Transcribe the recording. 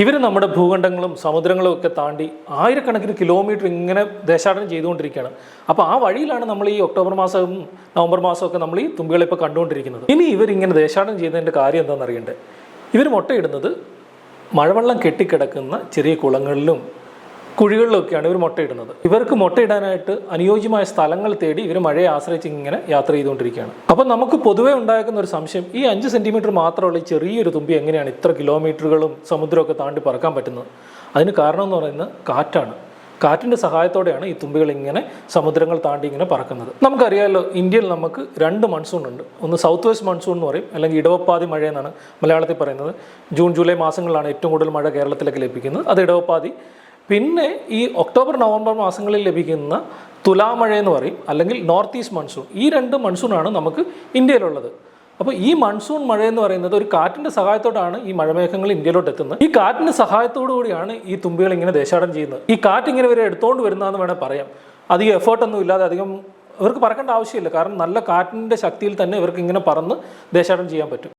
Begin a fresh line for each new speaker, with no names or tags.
ഇവർ നമ്മുടെ ഭൂഖണ്ഡങ്ങളും സമുദ്രങ്ങളും ഒക്കെ താണ്ടി ആയിരക്കണക്കിന് കിലോമീറ്റർ ഇങ്ങനെ ദേശാടനം ചെയ്തുകൊണ്ടിരിക്കുകയാണ്. അപ്പോൾ ആ വഴിയിലാണ് നമ്മൾ ഈ ഒക്ടോബർ മാസവും നവംബർ മാസവും ഒക്കെ നമ്മൾ ഈ തുമ്പികളെ ഇപ്പോൾ കണ്ടുകൊണ്ടിരിക്കുന്നത്. ഇനി ഇവരിങ്ങനെ ദേശാടനം ചെയ്യുന്നതിന്റെ കാര്യം എന്താണെന്ന് അറിയണ്ടേ? ഇവർ മുട്ടയിടുന്നത് മഴവെള്ളം കെട്ടിക്കിടക്കുന്ന ചെറിയ കുളങ്ങളിലും കുഴികളിലൊക്കെയാണ് ഇവർ മുട്ടയിടുന്നത് ഇവർക്ക് മുട്ടയിടാനായിട്ട് അനുയോജ്യമായ സ്ഥലങ്ങൾ തേടി ഇവർ മഴയെ ആശ്രയിച്ച് ഇങ്ങനെ യാത്ര ചെയ്തുകൊണ്ടിരിക്കുകയാണ്. അപ്പം നമുക്ക് പൊതുവേ ഉണ്ടാക്കുന്ന ഒരു സംശയം ഈ അഞ്ച് സെന്റിമീറ്റർ മാത്രമുള്ള ഈ ചെറിയൊരു തുമ്പി എങ്ങനെയാണ് ഇത്ര കിലോമീറ്ററുകളും സമുദ്രമൊക്കെ താണ്ടി പറക്കാൻ പറ്റുന്നത്? അതിന് കാരണം എന്ന് പറയുന്നത് കാറ്റാണ്. കാറ്റിന്റെ സഹായത്തോടെയാണ് ഈ തുമ്പികൾ ഇങ്ങനെ സമുദ്രങ്ങൾ താണ്ടി ഇങ്ങനെ പറക്കുന്നത്. നമുക്കറിയാമല്ലോ ഇന്ത്യയിൽ നമുക്ക് രണ്ട് മൺസൂൺ ഉണ്ട്. ഒന്ന് സൗത്ത് വെസ്റ്റ് മൺസൂൺ എന്ന് പറയും അല്ലെങ്കിൽ ഇടവപ്പാതി മഴ എന്നാണ് മലയാളത്തിൽ പറയുന്നത്. ജൂൺ ജൂലൈ മാസങ്ങളിലാണ് ഏറ്റവും കൂടുതൽ മഴ കേരളത്തിലേക്ക് ലഭിക്കുന്നത്. അത് ഇടവപ്പാതി പിന്നെ ഈ ഒക്ടോബർ നവംബർ മാസങ്ങളിൽ ലഭിക്കുന്ന തുലാമഴ എന്ന് പറയും അല്ലെങ്കിൽ നോർത്ത് ഈസ്റ്റ് മൺസൂൺ. ഈ രണ്ട് മൺസൂണാണ് നമുക്ക് ഇന്ത്യയിലുള്ളത്. അപ്പോൾ ഈ മൺസൂൺ മഴ എന്ന് പറയുന്നത് ഒരു കാറ്റിന്റെ സഹായത്തോടാണ് ഈ മഴമേഘങ്ങൾ ഇന്ത്യയിലോട്ട് എത്തുന്നത്. ഈ കാറ്റിന്റെ സഹായത്തോടു കൂടിയാണ് ഈ തുമ്പികൾ ഇങ്ങനെ ദേശാടനം ചെയ്യുന്നത്. ഈ കാറ്റ് ഇങ്ങനെ ഇവരെ എടുത്തുകൊണ്ട് വരുന്നതെന്ന് വേണേൽ പറയാം. അധികം എഫേർട്ടൊന്നും ഇല്ലാതെ അധികം ഇവർക്ക് പറക്കേണ്ട ആവശ്യമില്ല. കാരണം നല്ല കാറ്റിന്റെ ശക്തിയിൽ തന്നെ ഇവർക്ക് ഇങ്ങനെ പറന്ന് ദേശാടനം ചെയ്യാൻ പറ്റും.